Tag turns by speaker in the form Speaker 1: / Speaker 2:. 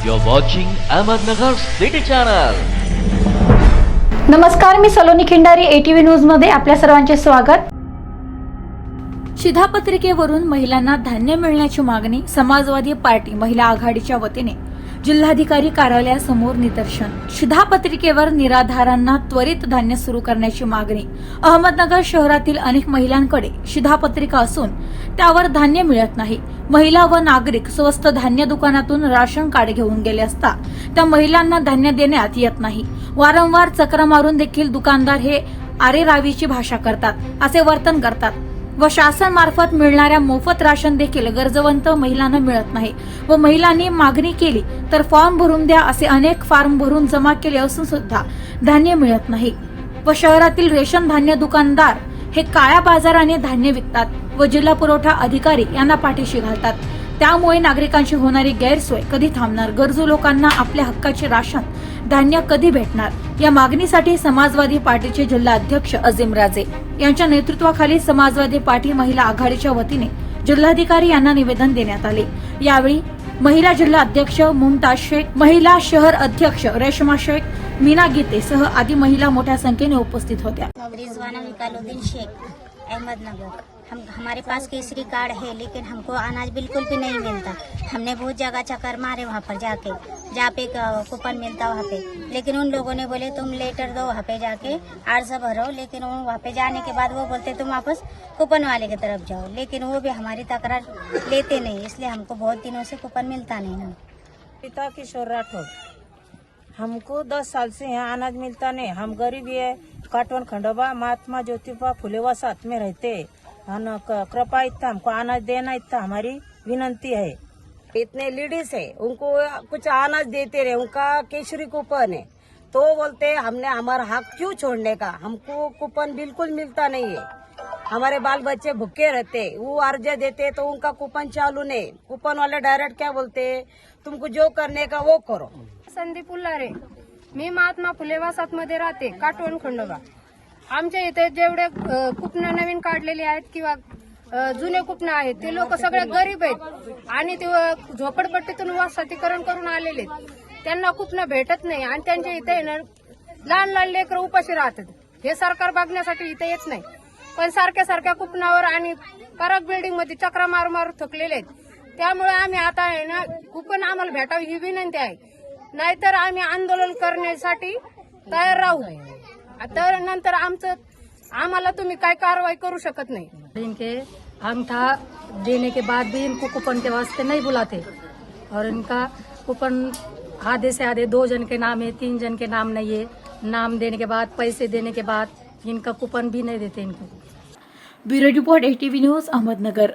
Speaker 1: You're watching Ahmednagar City Channel.
Speaker 2: नमस्कार मी Saloni Khindari ATV न्यूजमध्ये आपल्या सर्वांचे स्वागत
Speaker 3: शिधापत्रिकेवरून महिलांना धान्य मिळण्याची मागणी समाजवादी पार्टी महिला आघाडीच्या वतीने जिल्हाधिकारी कार्यालयासमोर निदर्शन. शिधापत्रिकेवर निराधारांना त्वरित धान्य सुरू करण्याची मागणी. अहमदनगर शहरातील अनेक महिलांकडे शिधापत्रिका असून त्यावर धान्य मिळत नाही. महिला व नागरिक स्वस्त धान्य दुकानातून राशन कार्ड घेऊन गेले असता त्या महिलांना धान्य देण्यात येत नाही. वारंवार चक्र मारून देखील दुकानदार हे आरेरावीची भाषा करतात असे वर्तन करतात. व शासन मार्फत मिळणाऱ्या मोफत राशन देखील गरजवंत महिलांना मिळत नाही व महिलांनी मागणी केली तर फॉर्म भरून द्या असे अनेक फॉर्म भरून जमा केले असून सुद्धा धान्य मिळत नाही. व शहरातील रेशन धान्य दुकानदार हे काळ्या बाजाराने धान्य विकतात व जिल्हा पुरवठा अधिकारी यांना पाठीशी घालतात. त्यामुळे नागरिकांची होणारी गैरसोय कधी थांबणार? गरजू लोकांना आपल्या हक्काचे राशन धान्य कधी भेटणार? या मागणीसाठी समाजवादी पार्टीचे जिल्हा अध्यक्ष अजिम राजे यांच्या नेतृत्वाखाली समाजवादी पार्टी महिला आघाडीच्या वतीने जिल्हाधिकारी यांना निवेदन देण्यात आले. यावेळी महिला जिल्हा अध्यक्ष मुमताज शेख महिला शहर अध्यक्ष रेशमा शेख मीना गीते सह आदी महिला मोठ्या संख्येने उपस्थित होत्या.
Speaker 4: रिजवाना शेख अहमदनगर. हम, हमारे पास केसरी कार्ड है, लेकिन हमको अनाज बिल्कुल भी नहीं मिलता। हमने बहुत जगह चक्कर मारे वहाँ पर जाके, जहाँ पे कूपन मिलता वहाँ पे। लेकिन उन लोगों ने बोले, तुम लेटर दो वहाँ पे जाके अर्ज़ भरो। लेकिन वो वहाँ पे जाने के बाद वो बोलते, तुम वापस कूपन वाले की तरफ़ जाओ। लेकिन वो भी हमारी तकरार लेते नहीं, इसलिए हमको बहुत दिनों से कूपन मिलता नहीं ना
Speaker 5: पिता किशोर राठौर, हमको दस साल से यहाँ अनाज मिलता नहीं। हम गरीब है काटवन खंडोबा महात्मा ज्योतिबा फुले वसात में रहते। हैं। कृपा इतना हमको अनाज देना इतना हमारी विनंती है
Speaker 6: इतने लेडीज है उनको कुछ अनाज देते रहे उनका केसरी कूपन है। तो बोलते हमने हमारा हक क्यों छोड़ने का? हमको कूपन बिल्कुल मिलता नहीं है। हमारे बाल बच्चे भूखे रहते वो अर्ज देते तो उनका कूपन चालू नहीं। कूपन वाले डायरेक्ट क्या बोलते तुमको जो करने का वो करो।
Speaker 7: संदीप उल्लारे मी महात्मा फुले मध्ये राहते काटवण खंडोबा. आमच्या इथे जेवढे कुपन नवीन काढलेले आहेत किंवा जुने कुपन आहेत ते लोक सगळे गरीब आहेत. आणि ते झोपडपट्टीतून वसातीकरण करून आलेले आहेत. त्यांना कुपन भेटत नाही आणि त्यांच्या इथे आहे ना लहान लहान लेकरं उपाशी राहतात. हे सरकार बघण्यासाठी इथे येत नाही. पण सारख्या सारख्या कुपनावर आणि परक बिल्डिंगमध्ये चक्रा मारू मारू थकलेले आहेत. त्यामुळे आम्ही आता आहे ना कुपन आम्हाला भेटावी ही विनंती आहे. नाहीतर आम्ही आंदोलन करण्यासाठी तयार राहू. तर नंतर आमचं आम्हाला तुम्ही काय कारवाई करू शकत नाही.
Speaker 8: इनके अंगठा देने के बाद भी इनको कूपन के वास्ते नहीं बुलाते। और इनका कूपन आधे से आधे दो जन के नाम है तीन जन के नाम नहीं है। नाम देने के बाद पैसे देने के बाद इनका कूपन भी नहीं देते इनको।
Speaker 3: Bureau report ATV news Ahmednagar.